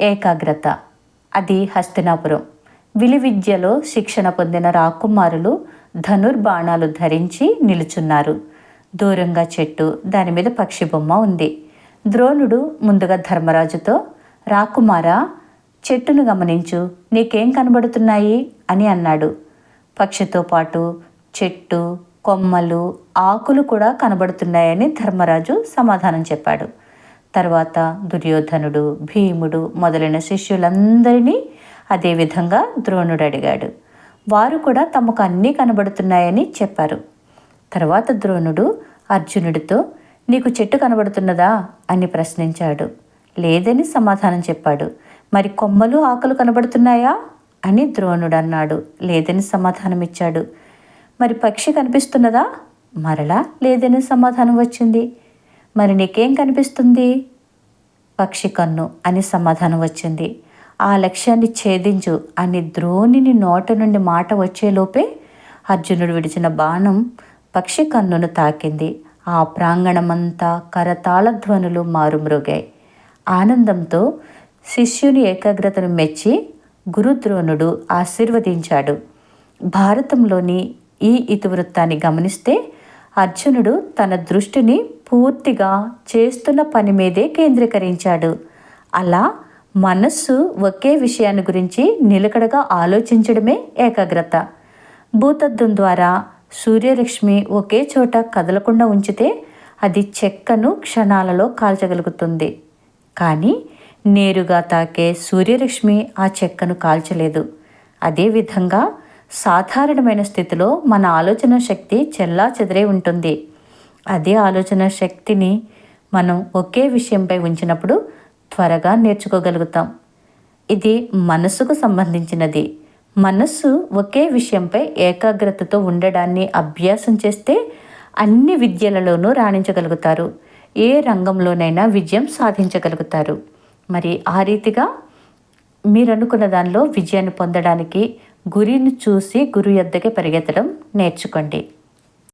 ఏకాగ్రత. అది హస్తినాపురం. విలు విద్యలో శిక్షణ పొందిన రాకుమారులు ధనుర్బాణాలు ధరించి నిలుచున్నారు. దూరంగా చెట్టు దాని మీద పక్షి బొమ్మ ఉంది. ద్రోణుడు ముందుగా ధర్మరాజుతో రాకుమారా చెట్టును గమనించు నీకేం కనబడుతున్నాయి? అని అన్నాడు. పక్షితో పాటు చెట్టు కొమ్మలు ఆకులు కూడా కనబడుతున్నాయని ధర్మరాజు సమాధానం చెప్పాడు. తర్వాత దుర్యోధనుడు భీముడు మొదలైన శిష్యులందరినీ అదేవిధంగా ద్రోణుడు అడిగాడు. వారు కూడా తమకు అన్నీ కనబడుతున్నాయని చెప్పారు. తర్వాత ద్రోణుడు అర్జునుడితో నీకు చెట్టు కనబడుతున్నదా? అని ప్రశ్నించాడు. లేదని సమాధానం చెప్పాడు. మరి కొమ్మలు ఆకులు కనబడుతున్నాయా? అని ద్రోణుడు అన్నాడు. లేదని సమాధానం ఇచ్చాడు. మరి పక్షి కనిపిస్తున్నదా? మరలా లేదని సమాధానం వచ్చింది. మరి నీకేం కనిపిస్తుంది? పక్షి కన్ను అని సమాధానం వచ్చింది. ఆ లక్ష్యాన్ని ఛేదించు అని ద్రోణిని నోట నుండి మాట వచ్చేలోపే అర్జునుడు విడిచిన బాణం పక్షి కన్నును తాకింది. ఆ ప్రాంగణమంతా కరతాళ ధ్వనులు మారుమ్రోగాయి. ఆనందంతో శిష్యుని ఏకాగ్రతను మెచ్చి గురుద్రోణుడు ఆశీర్వదించాడు. భారతంలోని ఈ ఇతివృత్తాన్ని గమనిస్తే అర్జునుడు తన దృష్టిని పూర్తిగా చేస్తున్న పని మీదే కేంద్రీకరించాడు. అలా మనస్సు ఒకే విషయాన్ని గురించి నిలకడగా ఆలోచించడమే ఏకాగ్రత. భూతద్దం ద్వారా సూర్యరశ్మి ఒకే చోట కదలకుండా ఉంచితే అది చెక్కను క్షణాలలో కాల్చగలుగుతుంది. కానీ నేరుగా తాకే సూర్యరశ్మి ఆ చెక్కను కాల్చలేదు. అదేవిధంగా సాధారణమైన స్థితిలో మన ఆలోచన శక్తి చెల్లా చెదిరే ఉంటుంది. అదే ఆలోచన శక్తిని మనం ఒకే విషయంపై ఉంచినప్పుడు త్వరగా నేర్చుకోగలుగుతాం. ఇది మనస్సుకు సంబంధించినది. మనస్సు ఒకే విషయంపై ఏకాగ్రతతో ఉండడాన్ని అభ్యాసం చేస్తే అన్ని విద్యలలోనూ రాణించగలుగుతారు. ఏ రంగంలోనైనా విజయం సాధించగలుగుతారు. మరి ఆ రీతిగా మీరు అనుకున్న దానిలో విజయాన్ని పొందడానికి గురిని చూసి గురు యొద్దకే పరిగెత్తడం నేర్చుకోండి.